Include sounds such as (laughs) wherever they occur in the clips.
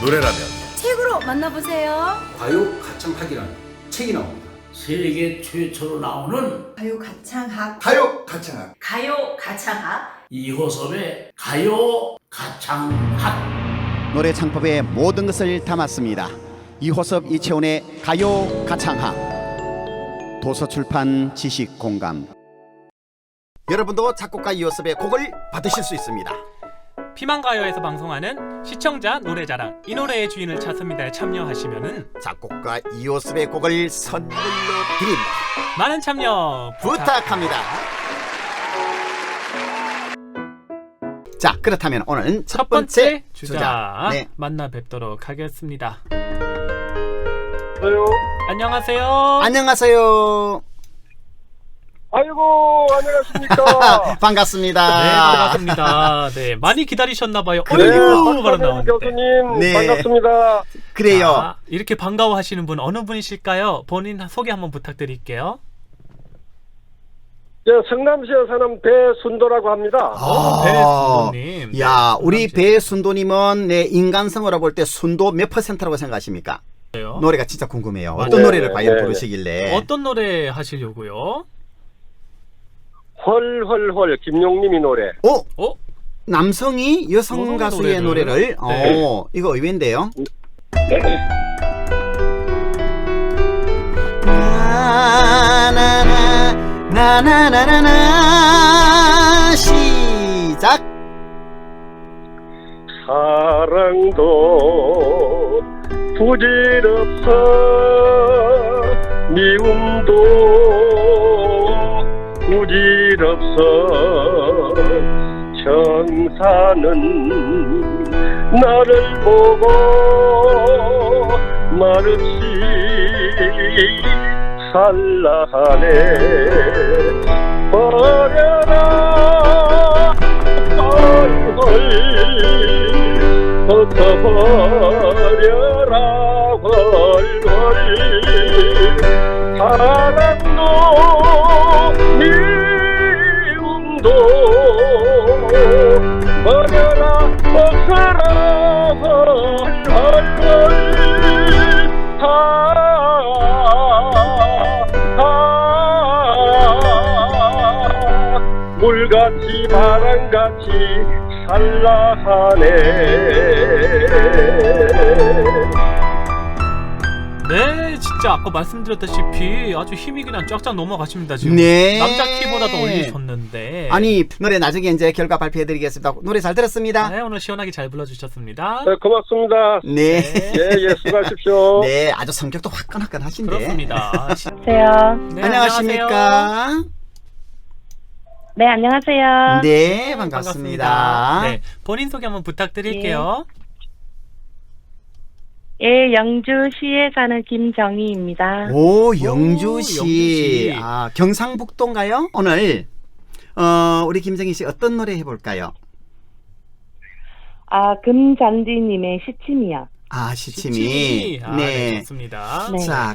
노래라면 책으로 만나보세요. 가요 가창학이라는 책이 나옵니다. 세계 최초로 나오는 가요 가창학. 가요 가창학. 가요 가창학. 이호섭의 가요 가창학 노래 창법의 모든 것을 담았습니다. 이호섭 이채훈의 가요 가창학 도서출판 지식공감 여러분도 작곡가 이호섭의 곡을 받으실 수 있습니다. 피망가요에서 방송하는 시청자 노래자랑 이 노래의 주인을 찾습니다에 참여하시면은 작곡가 이호섭의 곡을 선물로 드립니다. 많은 참여 부탁. 부탁합니다. 자 그렇다면 오늘은 첫, 첫 번째 주자, 주자 네. 만나 뵙도록 하겠습니다. 안녕하세요. 안녕하세요. 아이고 안녕하십니까. (laughs) 반갑습니다. 네, 반갑습니다. 네, 많이 기다리셨나봐요. 그래요. 어이구, 바로 박찬현 나오는데. 교수님 네. 반갑습니다. 그래요. 자, 이렇게 반가워하시는 분 어느 분이실까요? 본인 소개 한번 부탁드릴게요. 저 성남시에 사는 배순도라고 합니다. 어, 배순도님. 아. 야, 우리 성남시. 배순도님은 내 인간성으로 볼 때 순도 몇 퍼센트라고 생각하십니까? 그래요? 노래가 진짜 궁금해요. 어떤 네, 노래를 과연 네. 부르시길래? 어떤 노래 하시려고요? 헐헐헐 김용님이 노래. 어? 어? 남성이 여성 가수의 노래를? 노래를? 어, 이거 의외인데요. 나나나 나나나나나 시작. 사랑도 부질없어 미움도 부질 없어. 청사는 나를 보고 말없이 살라하네. 버려라 헐헐 벗어버려 물같이 바람같이 살라하네 네, 진짜 아까 말씀드렸다시피 아주 힘이 그냥 쫙쫙 넘어가십니다 지금. 네. 남자 키보다도 올리셨는데. 아니 노래 나중에 이제 결과 발표해드리겠습니다. 노래 잘 들었습니다. 네, 오늘 시원하게 잘 불러주셨습니다. 네, 고맙습니다. 네. 예, 예, 수고하십시오. (laughs) 네, 아주 성격도 화끈화끈하신데. 그렇습니다. 시- 안녕하세요. 네, 안녕하십니까? 네, 안녕하세요. 네, 반갑습니다. 네, 본인 소개 한번 부탁드릴게요. 예, 영주시에 사는 김정희입니다. 오, 오, 영주시. 영주시. 아, 경상북도인가요? 오늘 어, 우리 김정희 씨 어떤 노래 해 볼까요? 아, 금잔디님의 시침이요. 아, 시침이. 시침이. 아, 네. 네. 좋습니다. 네. 자.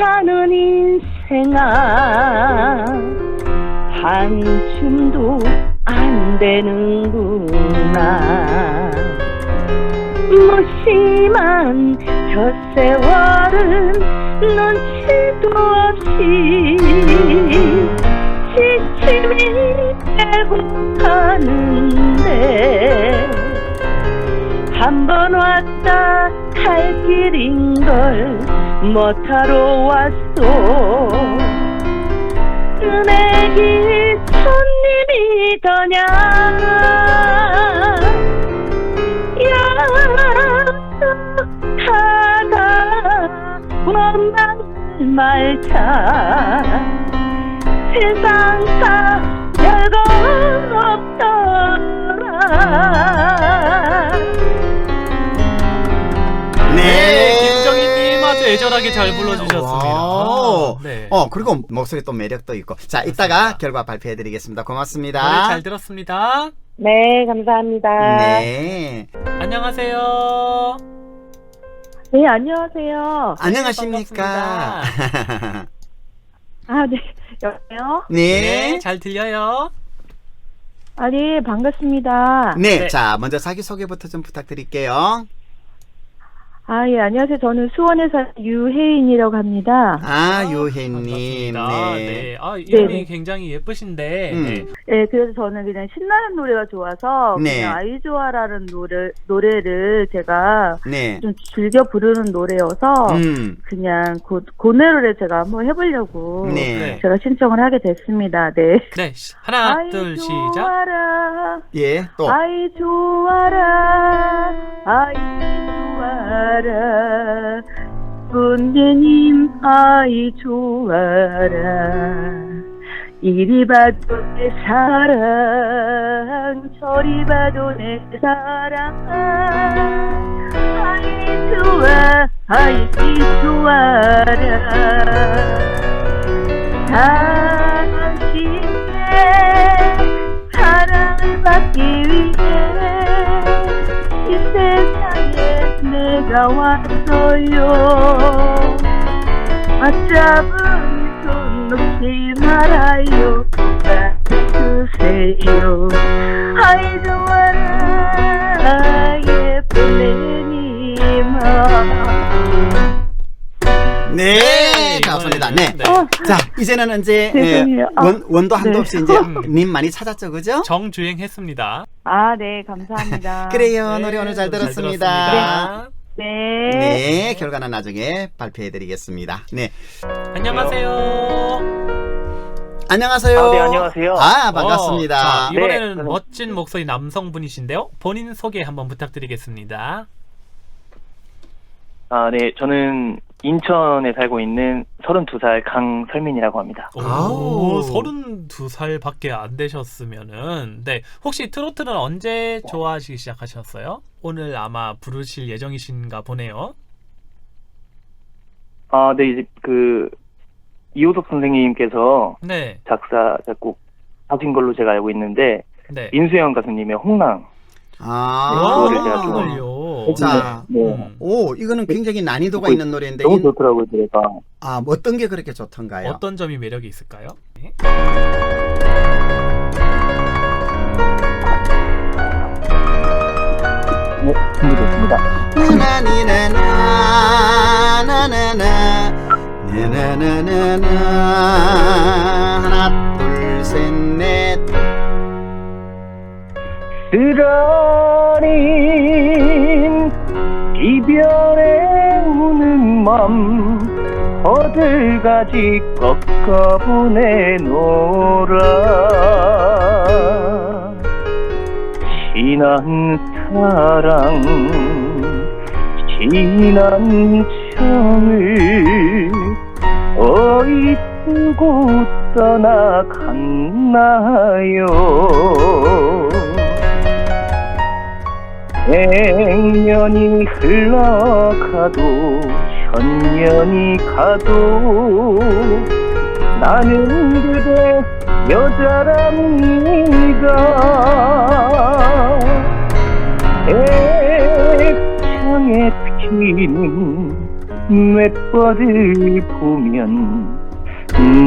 가는 인생아 한숨도 안 되는구나. 무심한 저 세월은 눈치도 없이 지침이 되고 가는데 한 번 왔다 갈 길인 걸 못하러 왔소 은혜기 손님이더냐? 약속하다 원망을 말자. 세상 다 별거 없더라 애절하게 잘 불러주셨습니다. 와우. 네. 어 그리고 목소리 또 매력도 있고. 자 이따가 결과 발표해드리겠습니다. 고맙습니다. 노래 잘 들었습니다. 네 감사합니다 네. 안녕하세요. 네, 안녕하세요 안녕하십니까. (laughs) 아 네 여보세요 네, 네. 잘 들려요. 아 네 반갑습니다 네. 네. 자 먼저 자기 소개부터 좀 부탁드릴게요. 아 예 안녕하세요 저는 수원에 사는 유혜인이라고 합니다 아 유혜님. 반갑습니다. 네. 네. 아, 이름이 네네. 굉장히 예쁘신데. 음. 네. 네, 그래서 저는 그냥 신나는 노래가 좋아서 네. 그냥 아이 좋아라는 노래 노래를 제가 네. 좀 즐겨 부르는 노래여서 음. 그냥 그, 그 노래를 제가 한번 해보려고 네. 네. 제가 신청을 하게 됐습니다. 네. 네, 시- 하나, 아이 둘, 시작. 좋아라, 예. 또. 아이 좋아라, 아이 좋아라, 군대님 아이 좋아라. 이리 봐도 내 사랑, 저리 봐도 내 사랑. 아이 좋아, 아이 좋아라. 당신의 사랑을 받기 위해 세상에 내가 왔어요 맞잡은 손 놓지 말아요 주세요 아이 좋아라 예쁜 애니마 네. 네, 감사합니다. 네. 네. 어, 자 이제는 이제 예, 죄송해요. 아, 원, 원도 한도 네. 없이 이제 님 많이 찾았죠, 그죠? 정주행했습니다. 아, 네, 감사합니다. (laughs) 그래요. 네, 노래 오늘 잘 들었습니다. 들었습니다. 네. 네, 결과는 나중에 발표해드리겠습니다. 네, 안녕하세요. 안녕하세요. 아, 네, 안녕하세요. 아, 반갑습니다. 어, 자, 이번에는 네. 멋진 목소리 남성분이신데요. 본인 소개 한번 부탁드리겠습니다. 아, 네, 저는 인천에 살고 있는 32살 강설민이라고 합니다. 오, 아우. 32살밖에 안 되셨으면은 네 혹시 트로트는 언제 좋아하시기 시작하셨어요? 오늘 아마 부르실 예정이신가 보네요. 아, 네, 이제 그 이호석 선생님께서 네, 작사, 작곡 하신 걸로 제가 알고 있는데 네. 인수영 가수님의 홍랑. 아, 그거를 제가 좀- 정말요. 자, 네. 음, 오, 이거는 굉장히 난이도가 있는 노래인데, 너무 이- 좋더라고요, 제가. 아, 뭐 어떤 게 그렇게 좋던가요? 어떤 점이 매력이 있을까요? 네. 네, 준비됐습니다. 나나니나나, 나나나, 나나나나나, 하나, 둘, 셋, 넷. 쓰 라린 이별에 우는 맘 어딜가지 꺾어 보내노라 지난 사랑 지난 정을 어이 두고 떠나갔나요 백년이 흘러가도 천년이 가도 나는 그대 여자랍니다 액창에 피는 맷벌을 보면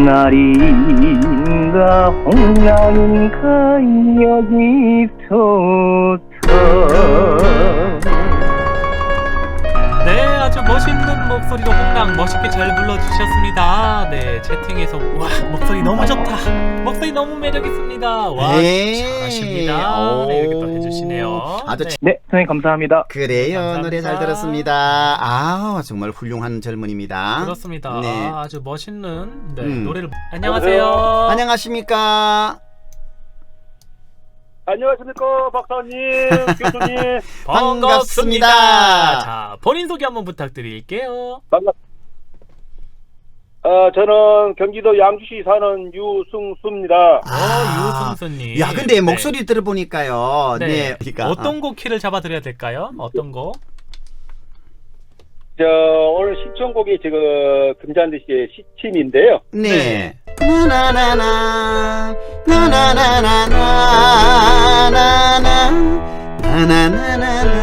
날인가 홍랑인가 여기서부터 멋있게 잘 불러주셨습니다. 네, 채팅에서 와 목소리 너무 좋다. 목소리 너무 매력 있습니다. 와 네. 잘하십니다. 네, 이렇게 또 오. 해주시네요. 아주 네. 네, 선생님 감사합니다. 그래요. 감사합니다. 노래 잘 들었습니다. 아, 정말 훌륭한 젊은입니다. 그렇습니다. 네. 아, 아주 멋있는 네, 음. 노래를 안녕하세요. 안녕하십니까? 안녕하십니까 박사님 (laughs) 교수님 반갑습니다. 반갑습니다. 자, 본인 소개 한번 부탁드릴게요. 반갑 어, 저는 경기도 양주시 사는 유승수입니다. 어, 유승수님. 야, 근데 네. 목소리 들어보니까요. 네. 네. 그러니까 어떤 곡 키를 잡아드려야 될까요? 어떤 곡? 저 오늘 신청곡이 지금 금잔디 씨의 시침인데요. 네. 나나나나 나나나나나나나 나나나나나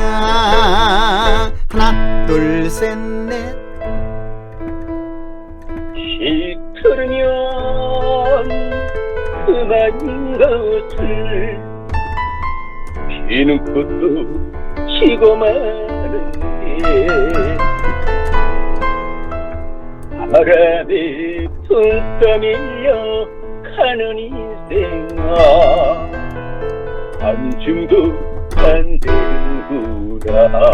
하나 둘 셋 넷 것을 피는 것도 지고 마는데 바람에 퉁떠밀려 가는 인생아 한줌도 안 되는구나.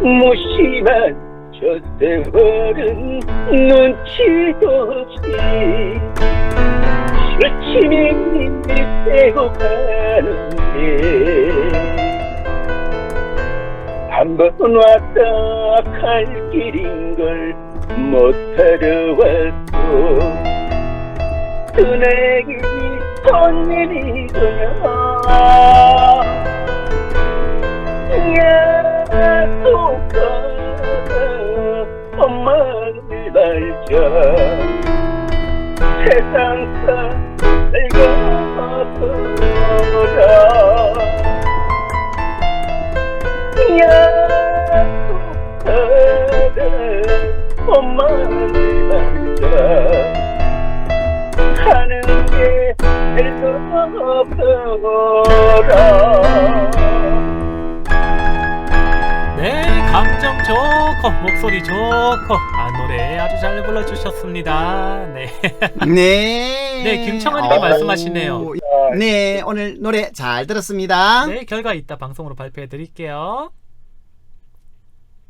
무심한 저 세월은 눈치도 없이 밀고 가는데 한 번 왔다 갈 길인 걸 못하러 왔고 은행이 손님이구나. 약속하다 엄마를 알자. 세상 다 늙어버려 약속 게 네, 감정 좋고 목소리 좋고 아 노래 아주 잘 불러주셨습니다. 네, 네. (laughs) 네, 김청아님이 말씀하시네요. 네, 오늘 노래 잘 들었습니다. 네 결과 이따 방송으로 발표해 드릴게요.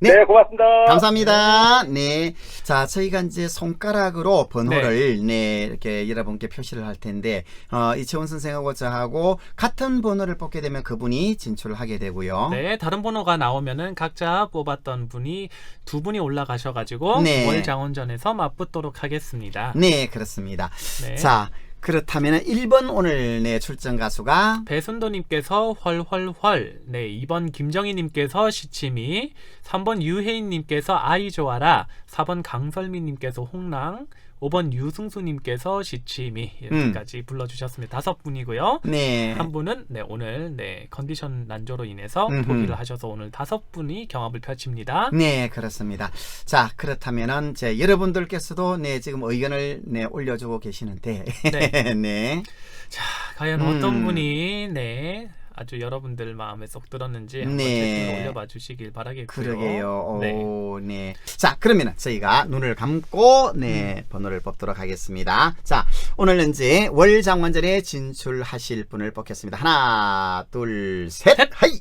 네. 네, 고맙습니다. 감사합니다. 네. 자, 저희가 이제 손가락으로 번호를 네, 이렇게 여러분께 표시를 할 텐데 어, 이채원 선생하고 저하고 같은 번호를 뽑게 되면 그분이 진출을 하게 되고요. 네, 다른 번호가 나오면은 각자 뽑았던 분이 두 분이 올라가셔가지고 네. 월장원전에서 맞붙도록 하겠습니다. 네, 그렇습니다. 네. 자, 그렇다면 1번 오늘 네 출전 가수가 배순도님께서 헐헐헐, 네 2번 김정희님께서 시치미, 3번 유혜인님께서 아이 좋아라, 4번 강설미님께서 홍랑, 5번 유승수님께서 시치미 이렇게까지 불러주셨습니다. 다섯 분이고요. 음. 네. 한 분은 네 오늘 네 컨디션 난조로 인해서 음흠. 포기를 하셔서 오늘 다섯 분이 경합을 펼칩니다. 네, 그렇습니다. 자, 그렇다면은 제 여러분들께서도 네 지금 의견을 네 올려주고 계시는데, 네. (laughs) 네, 자, 과연 음. 어떤 분이 네 아주 여러분들 마음에 쏙 들었는지 한번 네. 올려봐 주시길 바라겠고요. 그러게요. 네. 오, 네. 자, 그러면은 저희가 눈을 감고 음. 네 번호를 뽑도록 하겠습니다. 자, 오늘은 이제 월장원전에 진출하실 분을 뽑겠습니다. 하나, 둘, 셋, 하이.